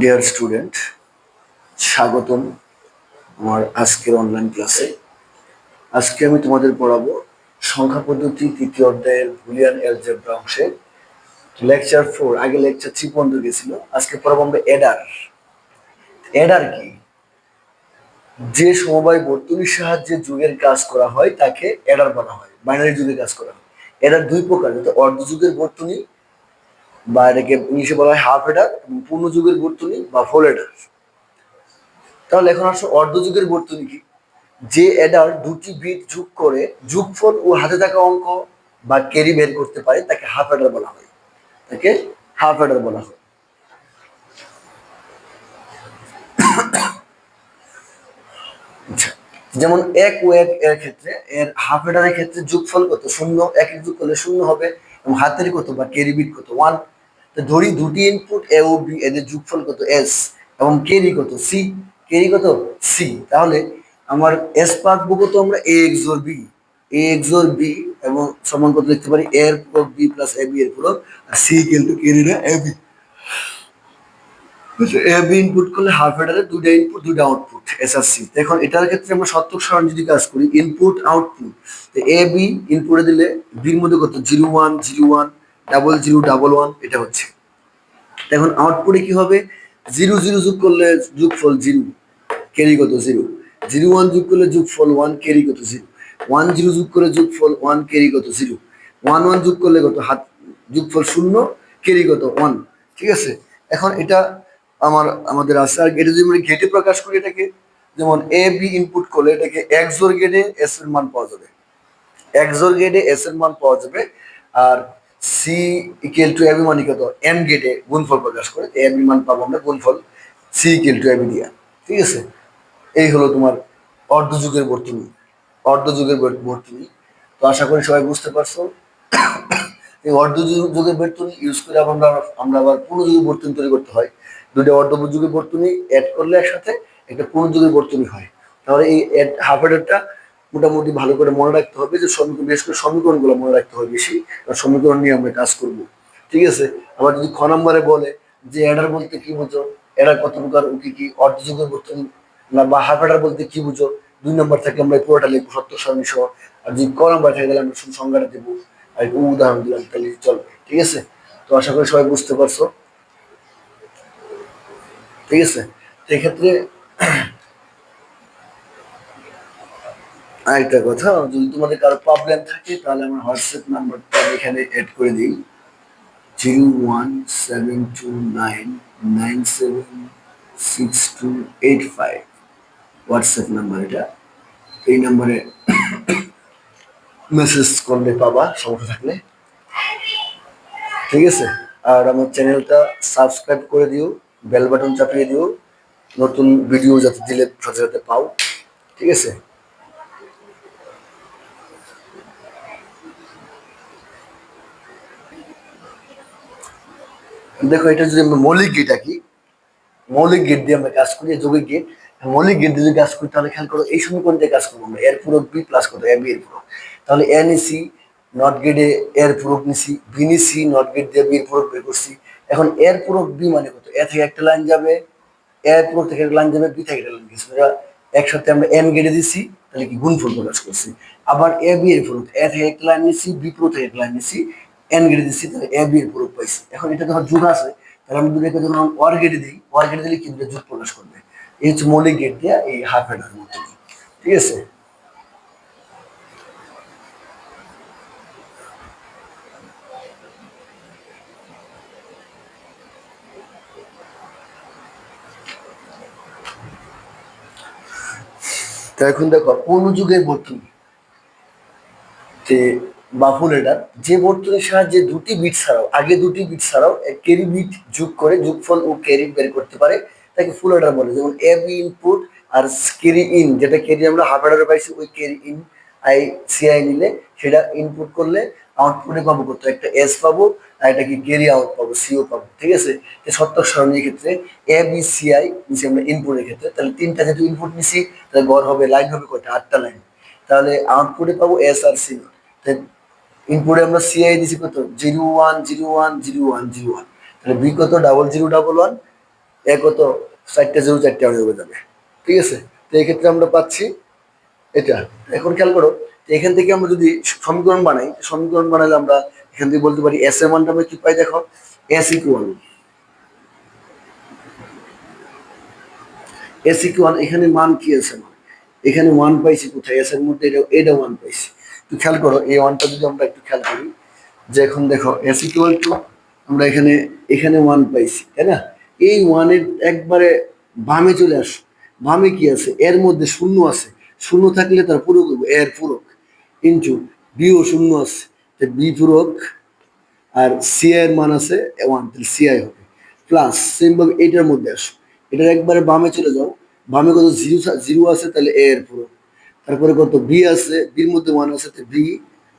Dear student স্বাগতম আমার আজকের অনলাইন ক্লাসে আজকে আমি তোমাদের পড়াবো সংখ্যা পদ্ধতি তৃতীয় অধ্যায়ের বুলিয়ান অ্যালজেব্রা অংশে। লেকচার ফোর আগে লেকচার থ্রি পর্যন্ত গেছিল। আজকে পড়াবো আমরা এডার এডার কি? যে সমবায় বর্তনীর সাহায্যে যুগের কাজ করা হয়, তাকে এডার বলা হয়। বাইনারি যুগে কাজ করা হয়। এডার দুই প্রকার যেটা অর্ধ যুগের বর্তনী বা এটাকে ইংলিশে বলা হয় হাফ হেডার এবং পূর্ণ যুগের বর্তনী বা ফোল এডার তাহলে এখন আসলে অর্ধ যুগের বর্তনী কি? যে এডার দুটি বিট যোগ করে যোগফল ও হাতে থাকা অঙ্ক বা ক্যারি বের করতে পারে তাকে হাফ এডার বলা হয়। তাকে হাফ এডার বলা হয়। আচ্ছা, যেমন এক ও এক এর ক্ষেত্রে এর হাফ এডারের ক্ষেত্রে যোগফল কত? শূন্য এক এক যোগ করলে শূন্য হবে এবং হাতের কত বা ক্যারি বিট কত? ওয়ান ধরি দুটি ইনপুট এ ও বি এদের যোগফল কত? এস এবং ক্যারি কত? সি ক্যারি কত? সি তাহলে আমার এস পাকবো কত আমরা A XOR B A XOR B এবং সমান কত লিখতে পারি? এর পূরক বি প্লাস এ বি এর পূরক। আর সি কিন্তু কেরি না A B A B input করলে হাফ এডারে দুইটা ইনপুট দুইটা আউটপুট এসআরসি এখন এটার ক্ষেত্রে আমরা সত্যক সারণ যদি কাজ করি ইনপুট আউটপুট তো এ বি ইনপুটে দিলে বির মধ্যে কত? Zero one zero one double zero double one এটা হচ্ছে। এখন আউটপুটে কি হবে? জিরো জিরো যোগ করলে যোগফল জিরো ক্যারি কত? জিরো জিরো ওয়ান যোগ করলে যোগফল ওয়ান ক্যারি কত? জিরো ওয়ান জিরো যোগ করে যোগফল ওয়ান ক্যারি কত? জিরো ওয়ান ওয়ান যোগ করলে কত? হাত, যোগফল শূন্য ক্যারি কত? ওয়ান ঠিক আছে? এখন এটা আমার, আমাদের আছে। আর এটা যদি আমরা গেটে প্রকাশ করি এটাকে, যেমন এ বি ইনপুট করলে এটাকে একজোর গেটে এস এর মান পাওয়া যাবে। একজোর গেটে এস এর মান পাওয়া যাবে। আর সি ইকুয়াল টু এবি মানে কত এম গেটে গুণফল প্রকাশ করে। এম মান পাবো আমরা গুণফল সি ইকুয়াল টু এবি দিয়া। ঠিক আছে? এই হলো তোমার অর্ধযুগের বর্তনী। অর্ধযুগের বর- বর্তনী। তো আশা করি সবাই বুঝতে পারছ। এই অর্ধযুগের বর্তনী ইউজ করে আমরা আমরা আবার পূর্ণ যুগের বর্তনী তৈরি করতে হয়। দুটো অর্ধযুগের বর্তনী অ্যাড করলে একসাথে একটা যুগের বর্তনী হয়। তাহলে এই হাফ এডারটা মোটামুটি ভালো করে মনে রাখতে হবে যে সমীকরণ, বিশেষ করে সমীকরণগুলো মনে রাখতে হবে বেশি, কারণ সমীকরণ নিয়ে আমরা কাজ করব। ঠিক আছে? আবার যদি খ নম্বরে বলে যে অ্যাডার বলতে কি বুঝো? অ্যাডার কত প্রকার? ও কি কি অর্ধযুগের বর্তনী? না, বা হাফ অ্যাডার বলতে কি বুঝো? দুই নম্বর থেকে আমরা পুরোটা লিখব, সত্য সারণী সহ আর যদি ক নম্বর থেকে গেলে আমরা শুধু সংজ্ঞাটা দেবো। আর উদাহরণ দিলাম, তাহলে চল। ঠিক আছে? তো আশা করি সবাই বুঝতে পারছ। ঠিক আছে? তো এক্ষেত্রে আরেকটা কথা, যদি তোমাদের কারও প্রবলেম থাকে, তাহলে আমার হোয়াটসঅ্যাপ নাম্বারটা এখানে অ্যাড করে দিই। Zero one seven two nine nine seven six two eight five WhatsApp number এটা। এই নাম্বারে মেসেজ করলে পাবা, সমস্যা থাকলে। ঠিক আছে? আর আমার চ্যানেলটা সাবস্ক্রাইব করে দিও বেল বাটন চাপিয়ে দিও। নতুন ভিডিও যাতে দিলে সাথে সাথে পাও। ঠিক আছে? দেখো, এটা যদি আমরা মৌলিক গেট আঁকি, মৌলিক গেট দিয়ে আমরা কাজ করি যৌগিক গেট মৌলিক গেট দিয়ে যদি কাজ করি, তাহলে খেয়াল করো, এই সমীকরণ দিয়ে কাজ করব আমরা এর পূরক বি প্লাস কত এ বি এর পূরক। তাহলে এ নিছি নট গেটে এর পূরক নিছি বি নিছি নট গেট দিয়ে বি এর বের করছি। এখন এর পূরক বি মানে কত? এ থেকে একটা লাইন যাবে এর পূরক থেকে একটা লাইন যাবে বি থেকে একটা লাইন গেছে। একসাথে আমরা এন গেটে দিছি, তাহলে কি? গুণফল প্রকাশ করছি। আবার এ বি এর পূরক এ থেকে একটা লাইন নিছি বি পূরক থেকে একটা লাইন নিছি এন গেটে দিচ্ছি তাহলে এ বি এর পূরক পাইছি। এখন এটা যখন যোগ আছে, তাহলে আমি দুটোকে যখন ওয়ার গেটে দিই ওয়ার গেটে দিলে কি দুটো যোগ প্রকাশ করবে? এই হচ্ছে মৌলিক গেট দিয়ে এই হাফ হেডার মতো ঠিক আছে? তো এখন দেখো কোন যুগের বর্তনী। যে বাফুল এডার যে বর্তনীর সাহায্যে দুটি বিট ছাড়াও, আগে দুটি বিট ছাড়াও এক ক্যারি বিট যোগ করে যোগফল ও ক্যারি বের করতে পারে, তাকে ফুল এডার বলে। যেমন এ বি ইনপুট আর ক্যারি ইন যেটা ক্যারি আমরা হাফ এডারে পাইছি, ওই ক্যারি ইন আই সিআই নিলে সেটা ইনপুট করলে আউটপুটে পাবো কত? একটা এস পাবো, আর এটা কি ক্যারি আউট পাবো সিও পাবো, ঠিক আছে? এই সত্তর সারণীর ক্ষেত্রে এ বি সিআই নিচে আমরা ইনপুটের ক্ষেত্রে। তাহলে তিনটা যেহেতু ইনপুট নিছি, তাহলে গড় হবে লাইন হবে কয়টা? আটটা লাইন তাহলে আউটপুটে পাবো এস আর সি ইনপুটে আমরা সিআই দিছি কত? Zero one zero one zero one zero one তাহলে বি কত? Double zero double one A কত? চারটে জিরো চারটে অনিয়মে যাবে। ঠিক আছে? তো এই ক্ষেত্রে আমরা পাচ্ছি এটা। এখন খেয়াল করো এখান থেকে আমরা যদি সমীকরণ বানাই সমীকরণ বানালে আমরা এখান থেকে বলতে পারি এস এর মানটা আমরা কি পাই দেখো? এস ইকুয়াল এস ইকুয়াল এখানে মান কি আছে? এখানে ওয়ান পাইছি কোথায়? এস এর মধ্যে এটা এটা ওয়ান পাইছি। খেয়াল করো, এই ওয়ানটা যদি আমরা একটু খেয়াল করি, যে এখন দেখো এস ইকুয়াল টু আমরা এখানে এখানে ওয়ান পাইছি, তাই না? এই ওয়ানের একবারে বামে চলে আসো, বামে কি আছে? এর মধ্যে শূন্য আছে, শূন্য থাকলে তার পূরক হইব, এর পূরক। ইন্টু বিও শূন্য আছে বি পূরক আর সিআই এর মান আছে ওয়ান তাহলে সিআই হবে। প্লাস সেমভাবে এইটার মধ্যে আসো, এটার একবারে বামে চলে যাও, বামে কত? জিরো জিরো আছে, তাহলে এ এর পূরক। তারপরে কত? বি আছে বির মধ্যে ওয়ান আছে, তো বি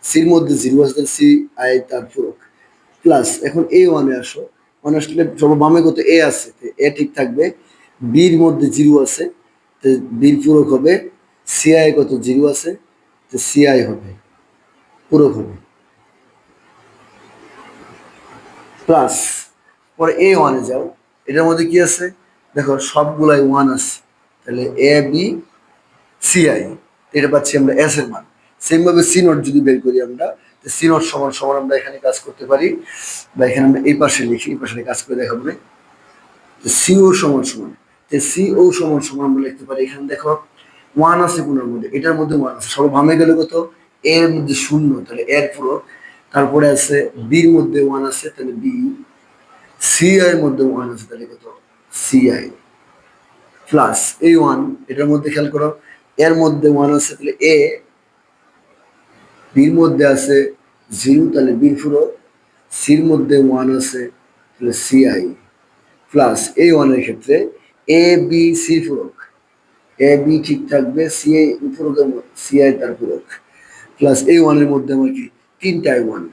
সির মধ্যে জিরো আছে সি আই তার প্লাস এখন এ ওয়ানে আসো। ওয়ান আসলে সব বামে কত? এ আছে এ ঠিক থাকবে। বির মধ্যে জিরো আছে, তো বির পূরক হবে। সিআই কত? জিরো আছে, তো সিআই হবে। পূরক হবে। প্লাস পরে এ ওয়ানে যাও। এটার মধ্যে কি আছে? দেখো, সবগুলাই ওয়ান আছে। তাহলে এ বি সিআই এটা পাচ্ছি আমরা এস এর মান। সেম ভাবে সি নোট যদি বের করি আমরা সি নোট সমান সমান আমরা এখানে কাজ করতে পারি। বা এখানে আমরা এই পাশে লিখি, এই পাশে কাজ করে দেখাবো। না সিও সমান সমান। সিও সমান সমান আমরা লিখতে পারি। এখানে দেখো ওয়ান আছে কোনার মধ্যে। এটার মধ্যে ওয়ান আছে। সব ভামে গেলে কত? এর মধ্যে শূন্য। তাহলে এর পুরো। তারপরে আছে বির মধ্যে ওয়ান আছে, তাহলে বি সি আই এর মধ্যে ওয়ান আছে, তাহলে কত? সি আই প্লাস এই ওয়ান এটার মধ্যে খেয়াল করো। এর মধ্যে ওয়ান আছে তাহলে এ, বির মধ্যে আছে জিরো, তাহলে বির পুরো। সির মধ্যে ওয়ান আছে তাহলে সি আই প্লাস এই ওয়ানের ক্ষেত্রে এ, বি, সি পূরক। এ, বি ঠিক থাকবে, সি আই পূরকের সি আই তার পূরক। প্লাস এই ওয়ানের মধ্যে আমার কি? তিনটাই ওয়ান।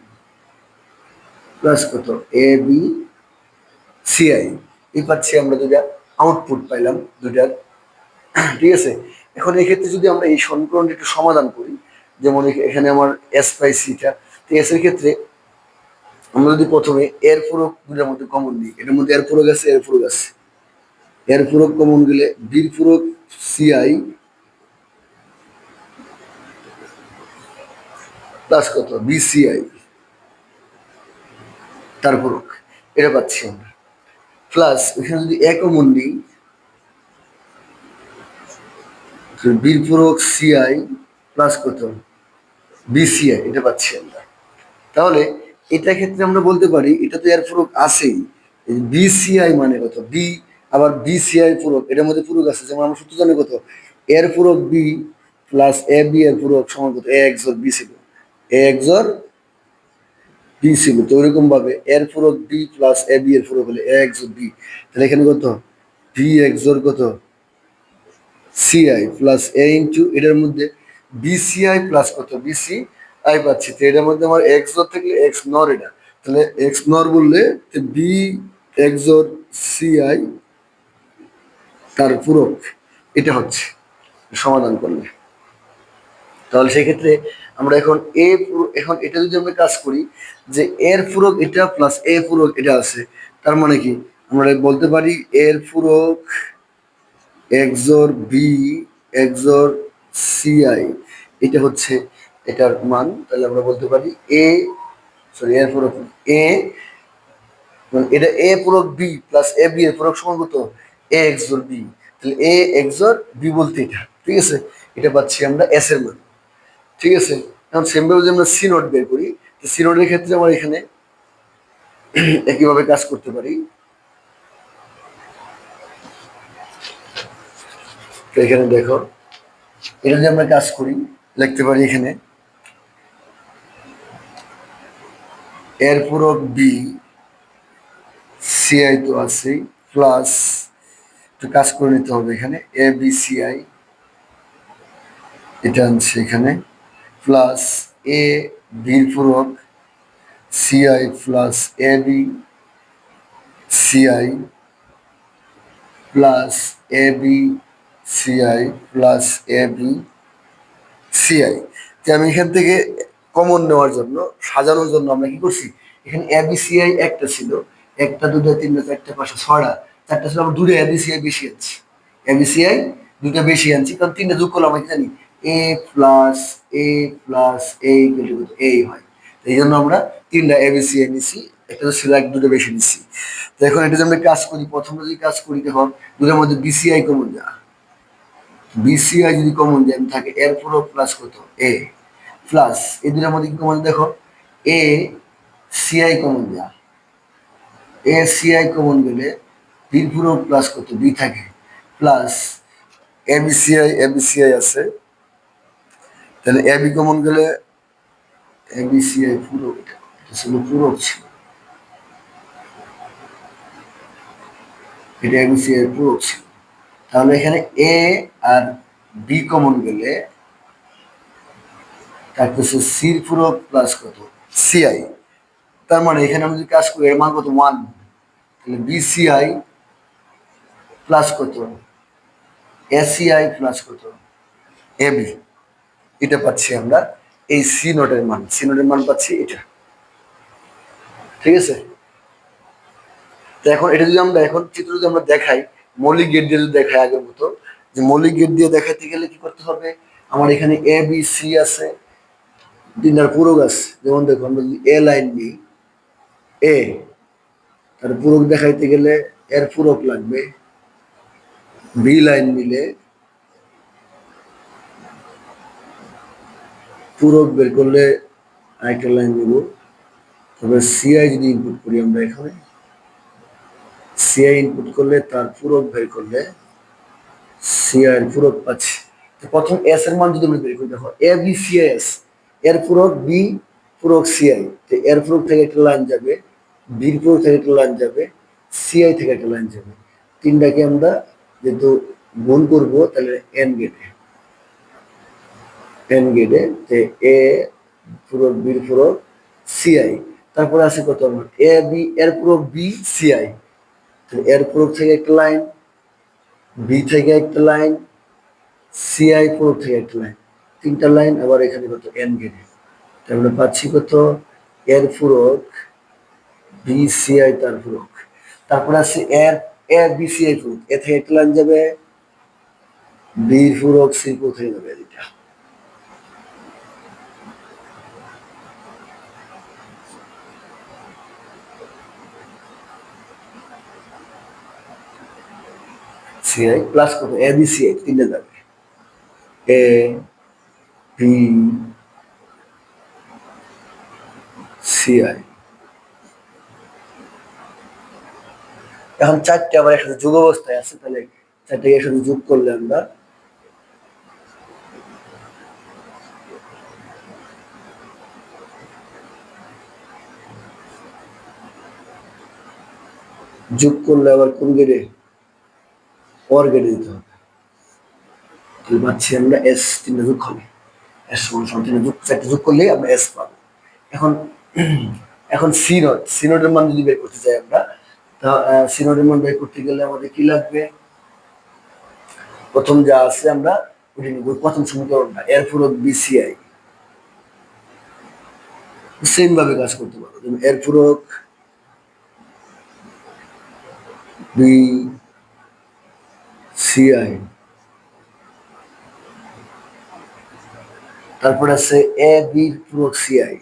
প্লাস কত? A, B, C I. এই পাচ্ছি আমরা দুটা আউটপুট পাইলাম দুটার ঠিক আছে? এখন এই ক্ষেত্রে যদি আমরা এই সমীকরণটা একটু সমাধান করি, যেমন এখানে আমার এস পাই সিটা তো এস এর ক্ষেত্রে আমরা যদি প্রথমে এর পূরক দুটার মধ্যে কমন নিই, এটার মধ্যে এর পূরক আছে, এর পূরক আছে। এর পূরক কমন গেলে বির পূরক সিআই প্লাস কত? বিসিআই তার পূরক। এটা পাচ্ছি আমরা। প্লাস এখানে যদি এক কমন নিই বীর সিআই প্লাস কত বিসিআই এটা পাচ্ছি আমরা। তাহলে এটা ক্ষেত্রে আমরা বলতে পারি, এটা তো এর পূরক আছেই বিসিআই মানে কত? বি আবার বিসিআই পূরক, এটার মধ্যে পূরক আছে, যেমন আমরা সূত্র জানি কত? এর বি প্লাস এ বি এর পূরক সমান কত? এ বি ছিল এ এক্সর বি ছিল তো ওইরকম ভাবে এর পূরক বি প্লাস এ বি এর পূরক হলে এ এক্সর বি তাহলে এখানে কত? বি এক্সর কত? সিআই প্লাস এ ইন্টু এটার মধ্যে বিসিআই প্লাস কত? বিসি আই পাচ্ছি। তো এটার মধ্যে আমার এক্স জোর থাকলে এক্স নর এটা। তাহলে এক্স নর বললে বি এক্স জোর সিআই তার পূরক এটা হচ্ছে। সমাধান করলে। তাহলে সেক্ষেত্রে আমরা এখন এ এখন এটা যদি আমরা কাজ করি যে এর পূরক এটা প্লাস এ পূরক এটা আছে। তার মানে কি? আমরা বলতে পারি এর পূরক এক্সর বি এক্সর সিআই এটা হচ্ছে এটার মান, তাহলে আমরা বলতে পারি এ সরি এর পূরক এ মানে এটা এ পূরক বি প্লাস এ বি এর পূরক সমান কত? এ এক্সর বি তাহলে এ এক্সর বি বলতে এটা, ঠিক আছে? এটা পাচ্ছি আমরা এস এর মান, ঠিক আছে? এখন সেমভাবে যদি আমরা সি নোট বের করি, তো সি নোটের ক্ষেত্রে আমরা এখানে একইভাবে কাজ করতে পারি। তো এখানে দেখো, এটা যদি আমরা কাজ করি, লিখতে পারি এখানে। এর পূরক বি সিআই তো আছে প্লাস একটু কাজ করে নিতে হবে এখানে এ বি সিআই এটা আনছে এখানে প্লাস এ বির পূরক CI plus A B CI plus A B CI plus A B CI যে আমি এখান থেকে কমন নেওয়ার জন্য, সাজানোর জন্য আমরা কি করছি? এখানে এ বি সিআই একটা ছিল, একটা দুটো তিনটা, চারটা, পাঁচটা, ছয়টা, চারটা ছিল আমরা দুটো এবিসিআই বেশি আনছি। এবিসিআই দুটো বেশি আনছি, কারণ তিনটা যোগ করলে আমরা জানি? এ প্লাস এ প্লাস এ এই হয়। এই জন্য আমরা তিনটা এবিসিআই নিছি, একটা তো এক দুটো বেশি নিছি। তো এখন এটা যদি আমরা কাজ করি, প্রথমে যদি কাজ করি তখন দুটোর মধ্যে বিসিআই কমন যা। বিসিআই যদি কমন যায় থাকে, এর পুরো প্লাস কত? এ প্লাস এই দুটোর মধ্যে কি কমন দেখো? এ সিআই কমন যা। এ সিআই কমন গেলে বির পুরো প্লাস কত? বি থাকে। প্লাস এবিসিআই এবিসিআই আছে। তাহলে এবি কমন গেলে এবিসিআই পুরো এটা। এটা ছিল পুরো ছিল এটা এবিসিআই পুরো ছিল তাহলে এখানে এ আর বি কমন গেলে থাকতেছে সির পুরো প্লাস কত? সিআই তার মানে এখানে আমরা যদি কাজ করি, এর মান কত? ওয়ান তাহলে বিসিআই প্লাস কত? এসিআই প্লাস কত? এবি এটা পাচ্ছি আমরা এই সি নোটের মান। সি নোটের মান পাচ্ছি এটা। ঠিক আছে? তো এখন এটা যদি আমরা, এখন চিত্র যদি আমরা দেখাই মৌলিক গেট দিয়ে দেখাই আগের মতো, যে মৌলিক গেট দিয়ে দেখাতে গেলে কি করতে হবে? আমার এখানে এ বি সি আছে, তিনটার পূরক আছে। যেমন দেখো আমরা এ লাইন নিই এ তার পুরক দেখাইতে গেলে এর পূরক লাগবে বি লাইন নিলে পুরক বের করলে আরেকটা লাইন নিব তবে সিআই যদি ইনপুট করি আমরা এখানে সিআই ইনপুট করলে, তার পূরক বের করলে সিআই এর পূরক পাচ্ছি। তো প্রথম এস এর মান যদি আমরা বের করি, দেখো এ বি সিআই এস এর পূরক বি পূরক সিআই তো এর পূরক থেকে একটা লাইন যাবে বির পূরক থেকে একটা লাইন যাবে সিআই থেকে একটা লাইন যাবে। তিনটাকে আমরা যেহেতু গুণ করব, তাহলে এন গেটে এন গেটে যে এ পূরক বির পূরক সিআই তারপরে আছে কত? এ বি এর পূরক বি সিআই তো এর পূরক থেকে একটা লাইন বি থেকে একটা লাইন সিআই পূরক থেকে একটা লাইন। তিনটা লাইন আবার এখানে কত? এন গেটে তারপরে পাচ্ছি কত? এর পূরক বি সিআই তার পূরক। তারপরে আছে এর এ বি সিআই পূরক। এ থেকে একটা লাইন যাবে বি পূরক সি হয়ে যাবে এটা সিআই প্লাস কত? এ বি সিআই তিনটে যাবে। এ বি সিআই এখন চারটে আবার একসাথে যোগ অবস্থায় আছে, তাহলে চারটে একসাথে যোগ করলে আমরা যোগ করলে আবার কোন গেড়ে গেড়ে দিতে হবে। তাহলে পাচ্ছি আমরা এস তিনটা যোগ হবে এস সমান চারটে করলেই আমরা এস পাবো। এখন এখন সি নোট সি নোটের মান যদি বের করতে চাই আমরা, তা মান বের করতে গেলে আমাদের কি লাগবে? প্রথম যা আছে আমরা উঠে নিব, প্রথম সমীকরণটা এরপর বিসিআই সেম ভাবে কাজ করতে পারো, যেমন এর বি সিআই তারপর আছে এ বি পূরক সিআই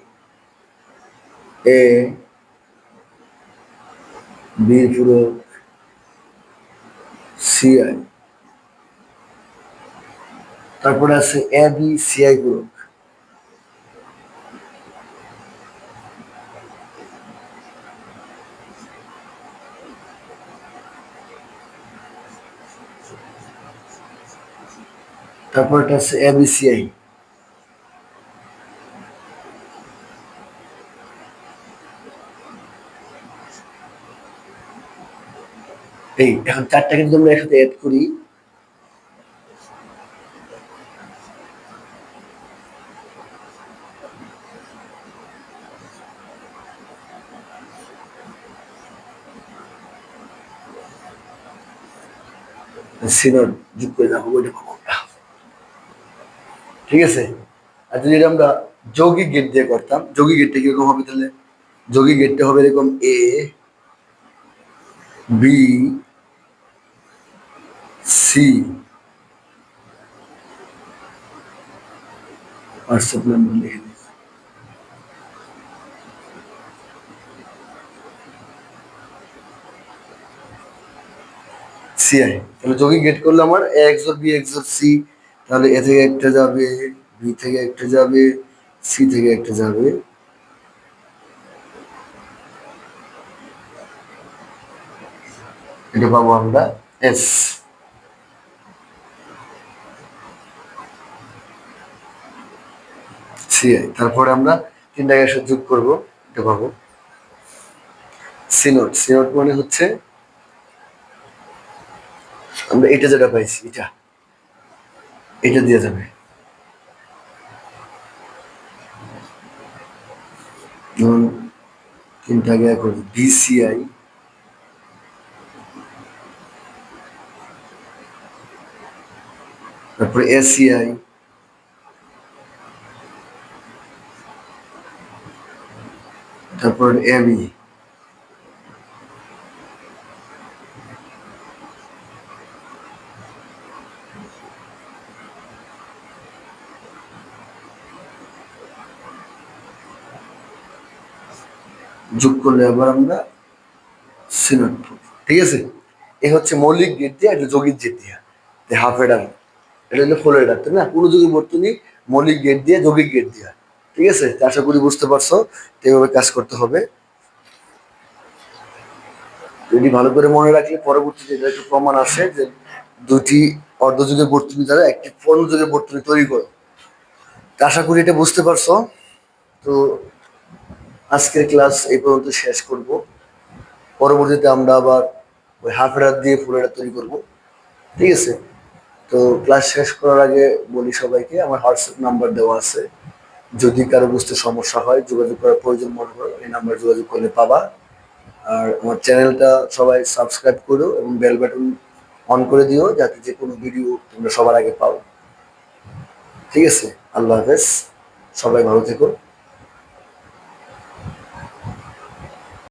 এ বি পূরক সিআই তারপরে আছে এ বি সিআই পূরক তারপরটা আছে এ বি সিআই এই, এখন চারটাকে যদি আমরা একসাথে অ্যাড করি সিনর যোগ করে দেখো ওইটা। ঠিক আছে? আর যদি এটা আমরা যোগী গেট দিয়ে করতাম, যৌগিক গেটটা কীরকম হবে তাহলে? যৌগিক গেটটা হবে এরকম A B C WhatsApp number লিখে তাহলে যোগী গেট করলে আমার A XOR B XOR C তাহলে এ থেকে একটা যাবে, বি থেকে একটা যাবে, সি থেকে একটা যাবে। এটা পাবো আমরা এস। সিআই তারপরে আমরা তিনটাকে একসাথে যোগ করব, এটা পাবো। সিনোট সিনোট মানে হচ্ছে আমরা এটা যেটা পাইছি, এটা। এটা দিয়ে যাবে। ধরুন তিনটা আগে করি বিসিআই তারপরে এসিআই তারপর এবি যোগ করলে আবার আমরা সিনোট ঠিক আছে? এ হচ্ছে মৌলিক দিয়ে এটা গেট দিয়া হাফ এডার এটা হলো ফুল এডার তাই না? কোনো যুগের বর্তনী মৌলিক গেট দিয়ে যৌগিক গেট দিয়া। ঠিক আছে? আশা করি বুঝতে পারছ, তো এইভাবে কাজ করতে হবে। যদি ভালো করে মনে রাখলে পরবর্তীতে এটা একটু প্রমাণ আসে যে দুটি অর্ধযুগের বর্তনী দ্বারা একটি পূর্ণযুগের বর্তনী তৈরি করো। আশা করি এটা বুঝতে পারছ। তো আজকের ক্লাস এই পর্যন্ত শেষ করব। পরবর্তীতে আমরা আবার ওই হাফ এডার দিয়ে ফুল এডার তৈরি করব। ঠিক আছে? তো ক্লাস শেষ করার আগে বলি সবাইকে, আমার হোয়াটসঅ্যাপ নাম্বার দেওয়া আছে। যদি কারও বুঝতে সমস্যা হয়, যোগাযোগ করার প্রয়োজন মনে করো এই নাম্বার যোগাযোগ করলে পাবা। আর আমার চ্যানেলটা সবাই সাবস্ক্রাইব করো এবং বেল বাটন অন করে দিও, যাতে যে কোনো ভিডিও তোমরা সবার আগে পাও। ঠিক আছে? আল্লাহ হাফেজ। সবাই ভালো থেকো।